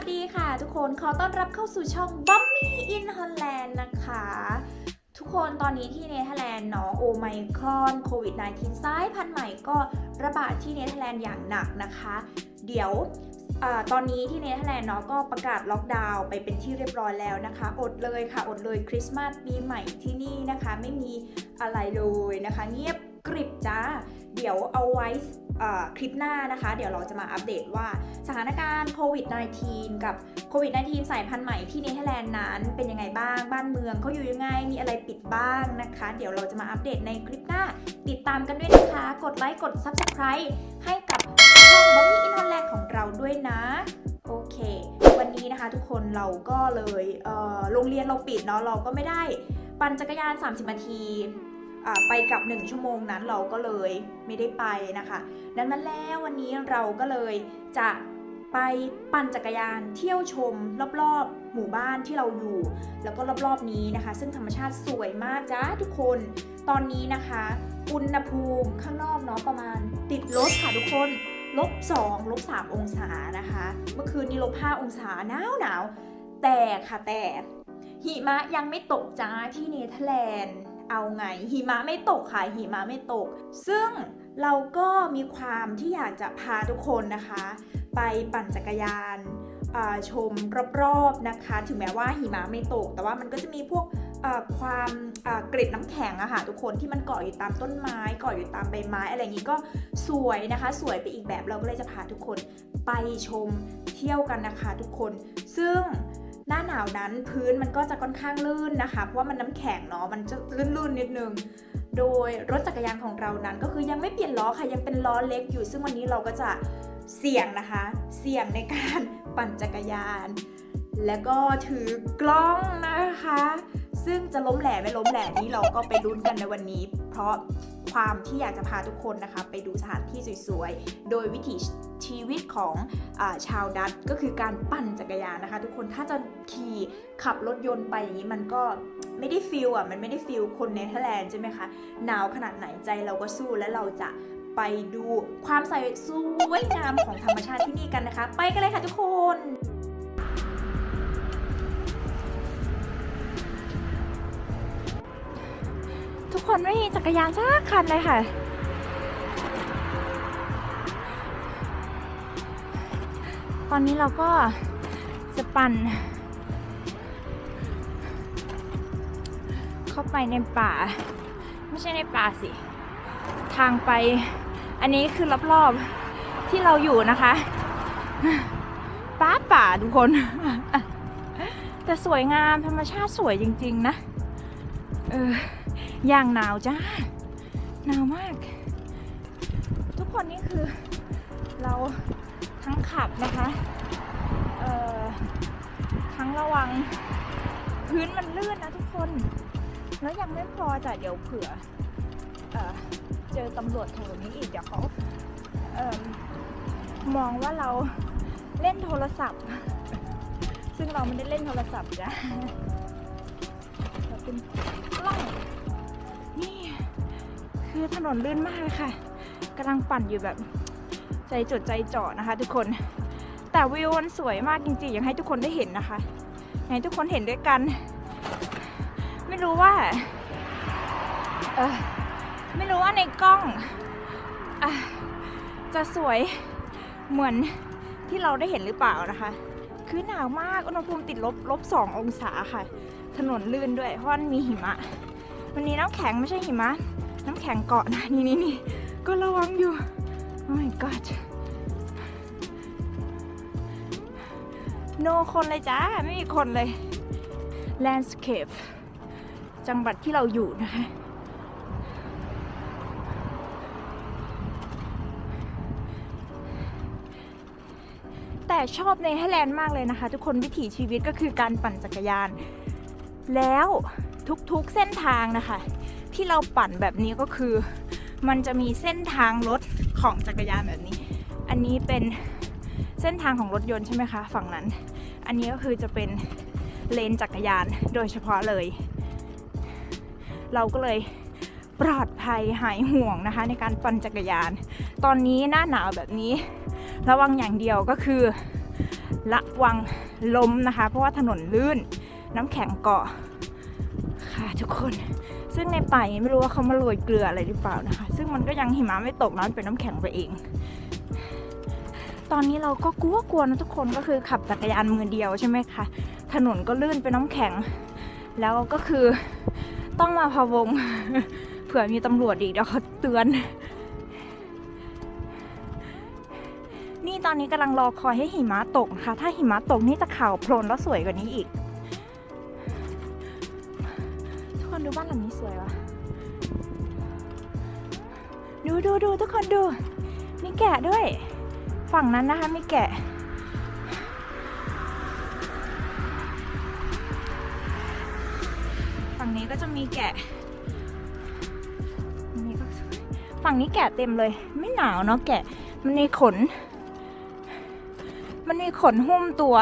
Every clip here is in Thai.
สดีค่ะ ทุกคนขอต้อนรับเข้าสู่ช่อง Bummy in Holland นด์นะคะ ทุกคนตอนนี้ที่เนเธอร์แลนด์เนาะโอไมครอนโควิด -19 สายพันธุ์ใหม่ก็ระบาดที่เนเธอร์แลนด์อย่างหนักนะคะ เดี๋ยวอตอนนี้ที่เนเธอร์แลนด์เนาะก็ประกาศล็อกดาวน์ไปเป็นที่เรียบร้อยแล้วนะคะ อดเลยค่ะ อดเลยคริสต์มาสปีใหม่ที่นี่นะคะ ไม่มีอะไรเลยนะคะ เงียบกริบจ้า เดี๋ยวเอาไว้คลิปหน้านะคะ เดี๋ยวเราจะมาอัปเดตว่าสถานการณ์โควิด -19 กับโควิด -19 สายพันธุ์ใหม่ที่เนเธอร์แลนด์นั้นเป็นยังไงบ้าง บ้านเมืองเขาอยู่ยังไง มีอะไรปิดบ้างนะคะ เดี๋ยวเราจะมาอัปเดตในคลิปหน้า ติดตามกันด้วยนะคะ กดไลค์ กด Subscribe ให้กับช่อง Bobby in Holland ของเราด้วยนะ โอเค วันนี้นะคะทุกคนเราก็เลยเโรงเรียนเราปิดเนาะ เราก็ไม่ได้ ปั่นจักรยาน 30 นาที ไปกับ 1 ชั่วโมงนั้นเราก็เลยไม่ได้ไปนะคะ ดังนั้นแล้ววันนี้เราก็เลยจะไปปั่นจักรยานเที่ยวชม รอบๆ หมู่บ้านที่เราอยู่ แล้วก็รอบๆนี้นะคะ ซึ่งธรรมชาติสวยมากจ้าทุกคน ตอนนี้นะคะ อุณหภูมิข้างนอกเนาะประมาณติดลบค่ะทุกคนลบ2ลบ3องศานะคะ เมื่อคืนนี้ลบ5องศาหนาวหนาวแต่ค่ะแต่หิมะยังไม่ตกจ้าที่เนเธอร์แลนด์ เอาไงหิมะไม่ตกค่ะหิมะไม่ตก ซึ่งเราก็มีความที่อยากจะพาทุกคนนะคะ ไปปั่นจักรยานชมรอบๆนะคะ ถึงแม้ว่าหิมะไม่ตก แต่ว่ามันก็จะมีพวกความเกร็ดน้ำแข็งอะค่ะทุกคนที่มันเกาะอยู่ตามต้นไม้เกาะอยู่ตามใบไม้ อะไรอย่างนี้ก็สวยนะคะ สวยไปอีกแบบเราก็เลยจะพาทุกคนไปชมเที่ยวกันนะคะทุกคน ซึ่ง หน้าหนาวนั้นพื้นมันก็จะค่อนข้างลื่นนะคะ เพราะว่ามันน้ำแข็งเนาะมันจะลื่นๆนิดนึง โดยรถจักรยานของเรานั้นก็คือยังไม่เปลี่ยนล้อค่ะยังเป็นล้อเล็กอยู่ ซึ่งวันนี้เราก็จะเสี่ยงนะคะ เสี่ยงในการปั่นจักรยาน แล้วก็ถือกล้องนะคะ ซึ่งจะล้มแหล่ไม่ล้มแหล่นี้เราก็ไปลุ้นกันในวันนี้ ราะความที่อยากจะพาทุกคนนะคะไปดูสถานที่สวยๆ โดยวิถีชีวิตของอชาวดัตก็คือการปั่นจักรยานนะคะ ทุกคนถ้าจะขี่ขับรถยนต์ไปอย่างนี้มันก็ไม่ได้ฟิลอะมันไม่ได้ฟิลคนเนเธอร์แลนด์ใช่ไหมคะหนาวขนาดไหนใจเราก็สู้และเราจะไปดูความใสสวยงามของธรรมชาติที่นี่กันนะคะ ไปกันเลยค่ะทุกคน คนไม่มีจักรยานสักคันเลยค่ะ ตอนนี้เราก็จะปั่น เข้าไปในป่า ไม่ใช่ในป่าสิ ทางไป อันนี้คือรอบๆที่เราอยู่นะคะ ป้าป่าทุกคน แต่สวยงามธรรมชาติสวยจริง ๆ นะ เออ อย่างหนาวจ้าหนาวมาก ทุกคนนี่คือเราทั้งขับนะคะเอ่อทั้งระวังพื้นมันลื่นนะทุกคน แล้วยังไม่พอจ้ะเดี๋ยวเผื่อเออเจอตำรวจแถวนี้อีกเดี๋ยวเขาเออมองว่าเราเล่นโทรศัพท์ ซึ่งเราไม่ได้เล่นโทรศัพท์จ้ะเราเป็น คือถนนลื่นมากเลยค่ะกำลังปั่นอยู่แบบใจจดใจจ่อนะคะทุกคน แต่วิวมันสวยมากจริงๆ อยากให้ทุกคนได้เห็นนะคะอยากให้ทุกคนเห็นด้วยกัน ไม่รู้ว่าเออไม่รู้ว่าในกล้องอะจะสวยเหมือนที่เราได้เห็นหรือเปล่านะคะ คือหนาวมากอุณหภูมิติดลบลบสององศาค่ะ ถนนลื่นด้วยเพราะมันมีหิมะ วันนี้น้ำแข็งไม่ใช่หิมะ น้ำแข็งเกาะนะนี่นี่นี่ก็ระวังอยู่ โอ้ my god โนคนเลยจ้า ไม่มีคนเลย landscape จังหวัดที่เราอยู่นะคะแต่ชอบในเฮแลนด์มากเลยนะคะ ทุกคนวิถีชีวิตก็คือการปั่นจักรยาน แล้วทุกๆเส้นทางนะคะ ที่เราปั่นแบบนี้ก็คือ มันจะมีเส้นทางรถของจักรยานแบบนี้ อันนี้เป็นเส้นทางของรถยนต์ใช่ไหมคะ ฝั่งนั้น อันนี้ก็คือจะเป็นเลนจักรยานโดยเฉพาะเลย เราก็เลยปลอดภัยหายห่วงนะคะ ในการปั่นจักรยาน ตอนนี้หน้าหนาวแบบนี้ ระวังอย่างเดียวก็คือระวังล้มนะคะ เพราะว่าถนนลื่นน้ำแข็งเกาะค่ะทุกคน ซึ่งในป่ายังไม่รู้ว่าเขามาโรยเกลืออะไรหรือเปล่านะคะ ซึ่งมันก็ยังหิมะไม่ตกนะมันเป็นน้ำแข็งไปเอง ตอนนี้เราก็กลัวกลัวๆนะทุกคนก็คือขับจักรยานมือเดียวใช่ไหมคะถนนก็ลื่นเป็นน้ำแข็ง แล้วก็คือต้องมาพะวงเผื่อมีตำรวจอีกเดี๋ยวเขาเตือน นี่ตอนนี้กำลังรอคอยให้หิมะตกนะคะถ้าหิมะตกนี่จะขาวโพลนแล้วสวยกว่านี้อีก คนดูบ้านหลังนี้สวยวะดูดูดูทุกคนดู มีแกะด้วย ฝั่งนั้นนะคะมีแกะ ฝั่งนี้ก็จะมีแกะนี้ก็ฝั่งนี้แกะเต็มเลย ไม่หนาวเนาะแกะ มันมีขน มันมีขนหุ้มตัว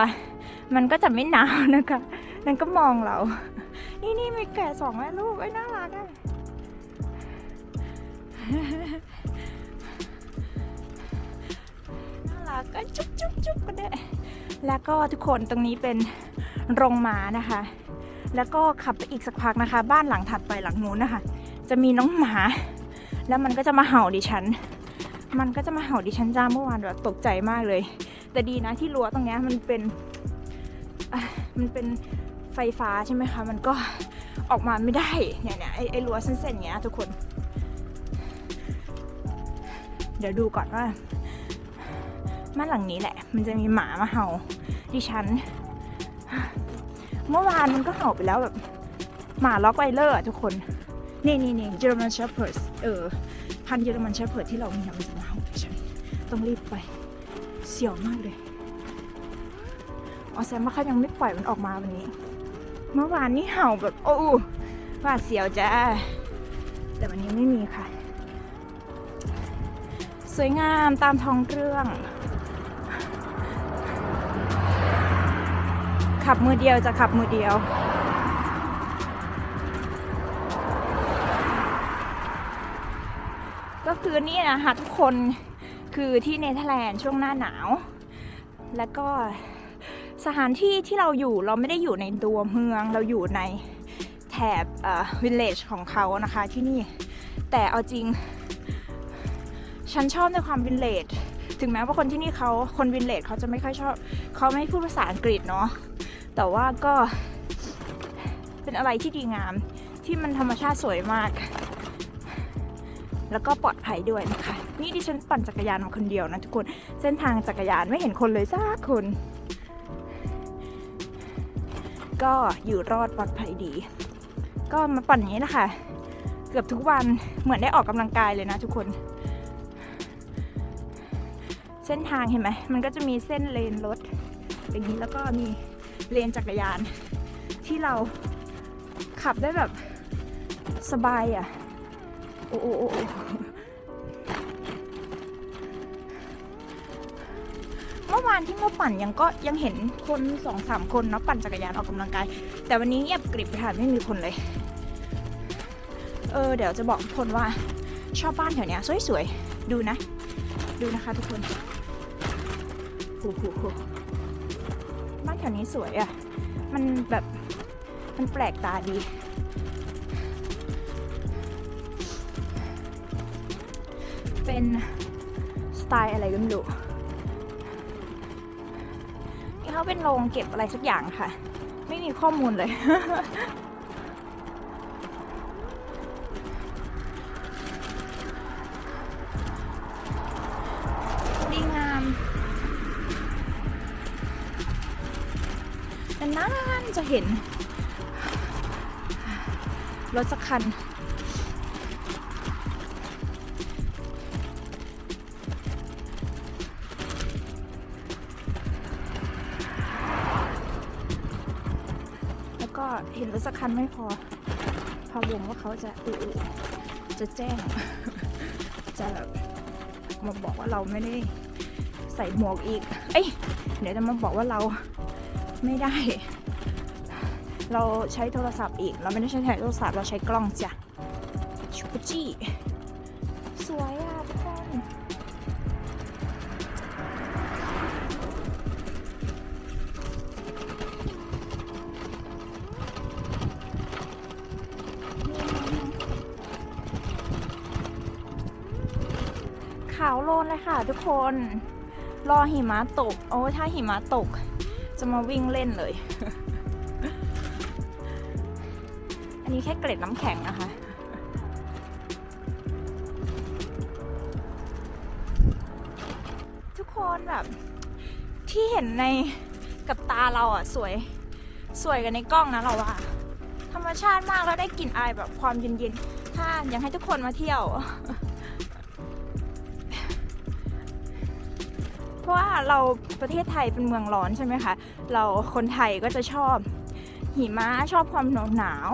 มันก็จะไม่หนาวนะคะนั่นก็มองเรา นี่นี่มีแกะสองแม่ลูกไอ้น่ารักอะน่ารักก็จุ๊บจุ๊บจุ๊บก็ได้แล้วก็ทุกคนตรงนี้เป็นโรงม้านะคะ แล้วก็ขับไปอีกสักพักนะคะ บ้านหลังถัดไปหลังนู้นนะคะ จะมีน้องหมา แล้วมันก็จะมาเห่าดิฉัน มันก็จะมาเห่าดิฉันจ้าเมื่อวานแบบตกใจมากเลย แต่ดีนะที่รั้วตรงนี้มันเป็นมันเป็น ไฟฟ้าใช่ไหมคะ มันก็ออกมาไม่ได้ เนี่ยเนี่ยไอไอรั้วเส้นๆเนี้ยทุกคน เดี๋ยวดูก่อนว่าบ้านหลังนี้แหละ มันจะมีหมามาเห่าดิฉัน เมื่อวานมันก็เห่าไปแล้วแบบ หมาล็อกไวเลอร์ทุกคน นี่นี่นี่เยอรมันเชฟเพิร์สเออ พันเยอรมันเชฟเพิร์ดที่เรามีอะมันจะมาเห่าดิฉัน ต้องรีบไป เสียวมากเลย ออแซมว่าเขายังไม่ปล่อยมันออกมาวันนี้ เมื่อวานนี่เห่าแบบโอ้หวาเสียวจ้าแต่วันนี้ไม่มีค่ะ สวยงามตามท้องเรื่อง ขับมือเดียวจะขับมือเดียวก็คือนี่นะคะทุกคนคือที่เนเธอร์แลนด์ช่วงหน้าหนาว แล้วก็ สถานที่ที่เราอยู่เราไม่ได้อยู่ในตัวเมืองเราอยู่ในแถบวิลเลจของเขานะคะที่นี่ แต่เอาจริง ฉันชอบในความวินเลจถึงแม้ว่าคนที่นี่เขาคนวินเลจเขาจะไม่ค่อยชอบเขาไม่พูดภาษาอังกฤษเนาะแต่ว่าก็เป็นอะไรที่ดีงามที่มันธรรมชาติสวยมาก แล้วก็ปลอดภัยด้วยนะคะ นี่ดิฉันปั่นจักรยานมาคนเดียวนะทุกคน เส้นทางจักรยานไม่เห็นคนเลยสักคน ก็อยู่รอดปลอดภัยดี ก็มาปั่นอย่างนี้นะคะ เกือบทุกวันเหมือนได้ออกกำลังกายเลยนะทุกคน เส้นทางเห็นไหมมันก็จะมีเส้นเลนรถอย่างนี้แล้วก็มีเลนจักรยาน ที่เราขับได้แบบสบายอะ่ะ โอ้โอ้โอ้ วานที่มาปั่นยังก็ยังเห็นคนสองสามคนเนาะปั่นจักรยานออกกำลังกาย แต่วันนี้เงียบกริบค่ะไม่มีคนเลย เออเดี๋ยวจะบอกทุกคนว่าชอบบ้านแถวเนี้ยสวยๆ ดูนะ ดูนะคะทุกคนโอ้โหบ้านแถวนี้สวยอะ่ะ มันแบบมันแปลกตาดี เป็นสไตล์อะไรก็ไม่รู้ เขาเป็นโรงเก็บอะไรสักอย่างค่ะ ไม่มีข้อมูลเลย ดีงามนานๆจะเห็น รถสักคัน เห็นรถสักคันไม่พอพอวงว่าเขาจะอุจะแจ้ง จะแบบมาบอกว่าเราไม่ได้ใส่หมวกอีก เอ้ย เดี๋ยวจะมาบอกว่าเราไม่ได้ เราใช้โทรศัพท์อีก เราไม่ได้ใช้โทรศัพท์ เราใช้กล้องจ้ะชูปจี้สวยอะทุกคนาวโลนเลยค่ะทุกคน รอหิมะตก โอ้ถ้าหิมะตก จะมาวิ่งเล่นเลย อันนี้แค่เกล็ดน้ำแข็งนะคะทุกคนแบบที่เห็นในกับตาเราอะสวยสวยกันในกล้องนะเราว่าธรรมชาติมากแล้วได้กลิ่นอายแบบความเย็นๆถ้าอยากให้ทุกคนมาเที่ยว ราะว่าเราประเทศไทยเป็นเมืองร้อนใช่ไหมคะ เราคนไทยก็จะชอบหิมะชอบความหนาวหนาว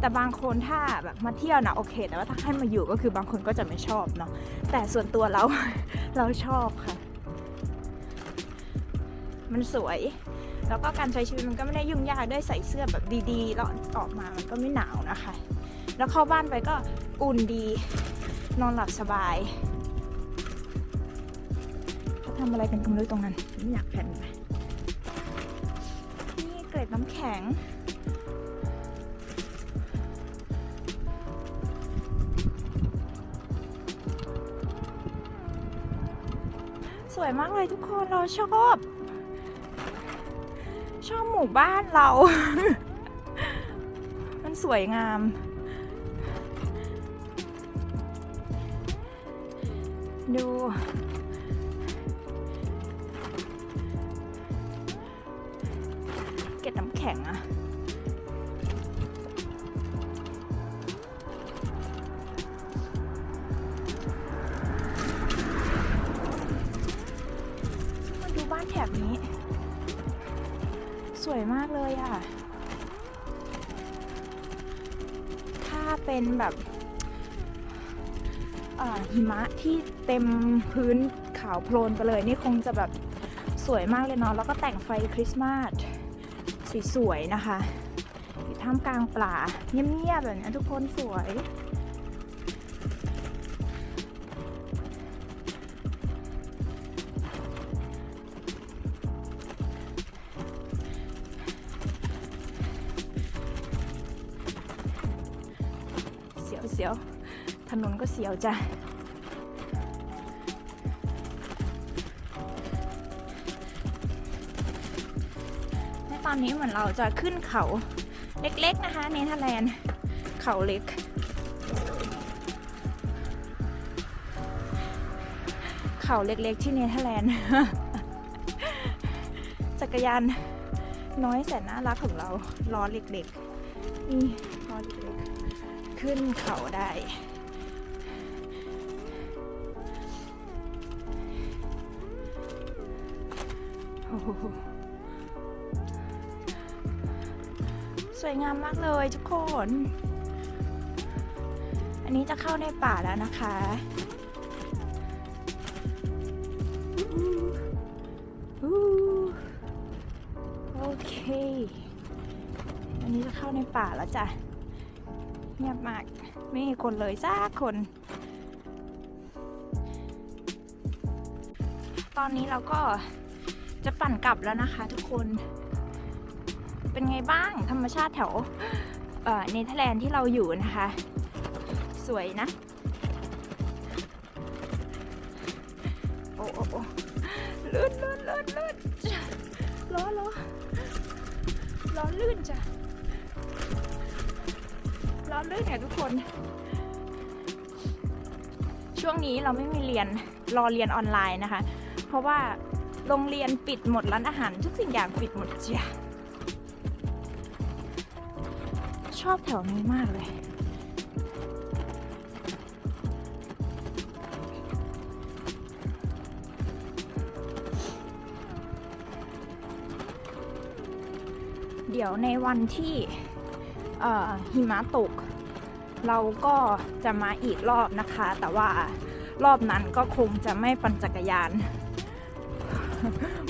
แต่บางคนถ้าแบบมาเที่ยวนะโอเค แต่ว่าถ้าให้มาอยู่ก็คือบางคนก็จะไม่ชอบเนาะแต่ส่วนตัวเรา เราชอบค่ะ มันสวย แล้วก็การใช้ชีวิตมันก็ไม่ได้ยุ่งยากด้วยใส่เสื้อแบบดีๆแล้วออกมามันก็ไม่หนาวนะคะ แล้วเข้าบ้านไปก็อุ่นดี นอนหลับสบายำอะไรกันกันไม่รู้ตรงนั้นไม่อยากแผ่นไปนี่เกล็ดน้ำแข็ง สวยมากเลยทุกคนเราชอบ ชอบหมู่บ้านเรา มันสวยงามดู สวยมากเลยอะถ้าเป็นแบบอ่าหิมะที่เต็มพื้นขาวโพลนไปเลย นี่คงจะแบบสวยมากเลยเนาะ แล้วก็แต่งไฟคริสต์มาสสวยๆนะคะอยู่ท่ามกลางป่าเงียบๆแบบนี้ทุกคนสวย เสียว ถนนก็เสียวจ้ะในตอนนี้เหมือนเราจะขึ้นเขาเล็กๆนะคะ เนเธอร์แลนด์ เขาเล็ก เขาเล็กๆที่เนเธอร์แลนด์ จักรยานน้อยแสนน่ารักของเราล้อเล็กๆนี่ ขึ้นเขาได้ สวยงามมากเลยทุกคน อันนี้จะเข้าในป่าแล้วนะคะโอเค อันนี้จะเข้าในป่าแล้วจ้ะ เงียบมาก ไม่มีคนเลยสักคน ตอนนี้เราก็จะปั่นกลับแล้วนะคะทุกคน เป็นไงบ้างธรรมชาติแถวเอ่อเนเธอร์แลนด์ที่เราอยู่นะคะ สวยนะโอ้โอ้โอ้ลื่นลื่นลื่นลื่นล้อล้อล้อลื่นจ้ะ ร้อลื่นเนี่ยทุกคน ช่วงนี้เราไม่มีเรียนรอเรียนออนไลน์นะคะ เพราะว่าโรงเรียนปิดหมดร้านอาหาร ทุกสิ่งอย่างปิดหมดจ้ะชอบแถวนี้มากเลยเดี๋ยวในวันที่ หิมะตก เราก็จะมาอีกรอบนะคะ แต่ว่ารอบนั้นก็คงจะไม่ปั่นจักรยาน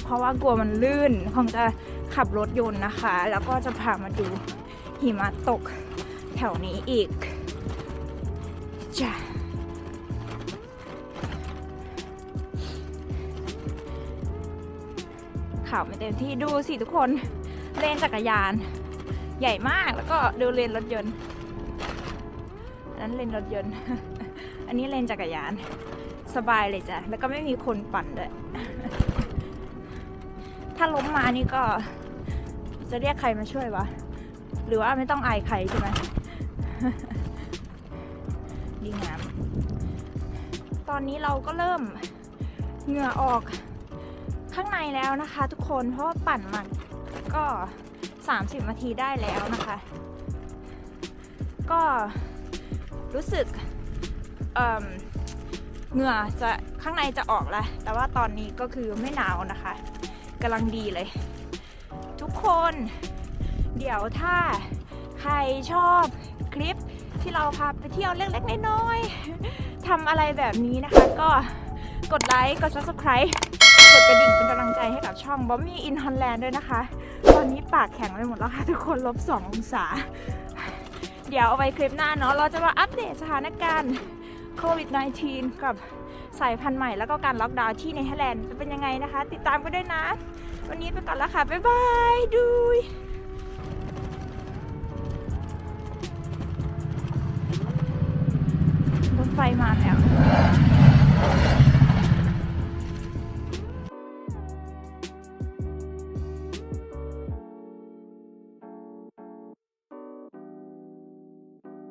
เพราะว่ากลัวมันลื่น คงจะขับรถยนต์นะคะ แล้วก็จะพามาดูหิมะตกแถวนี้อีกจ้ะข่าวไม่เต็มที่ดูสิทุกคนเลนจักรยาน ใหญ่มากแล้วก็ดูเลนรถยนต์อันนั้นเลนรถยนต์ อันนี้เลนจักรยาน สบายเลยจ้ะ แล้วก็ไม่มีคนปั่นด้วย ถ้าล้มมานี่ก็ จะเรียกใครมาช่วยวะ หรือว่าไม่ต้องอายใครใช่ไหมดีงาม ตอนนี้เราก็เริ่มเหงื่อออกข้างในแล้วนะคะ ทุกคน เพราะว่าปั่นมันก็ 30นาทีได้แล้วนะคะ ก็รู้สึกเอิ่มเหงื่อจะข้างในจะออกแล้ว แต่ว่าตอนนี้ก็คือไม่หนาวนะคะกำลังดีเลย ทุกคนเดี๋ยวถ้าใครชอบคลิปที่เราพาไปเที่ยวเล็กๆน้อยๆทำอะไรแบบนี้นะคะก็กดไลค์ กด subscribe กดกระดิ่งเป็นกำลังใจให้กับช่อง b o m m y in Holland ด้วยนะคะ นนี้ปากแข็งไปหมดแล้วค่ะ ทุกคนลบ2องศา เดี๋ยวเอาไว้คลิปหน้าเนาะเราจะมาอัปเดตสถานการณ์โควิด -19 กับสายพันธุ์ใหม่แล้วก็การล็อกดาวน์ที่เนเธอร์แลนด์จะเป็นยังไงนะคะ ติดตามกันด้วยนะ วันนี้ไปก่อนแล้วค่ะ บ๊ายบายดุยรถไฟมาแล้ว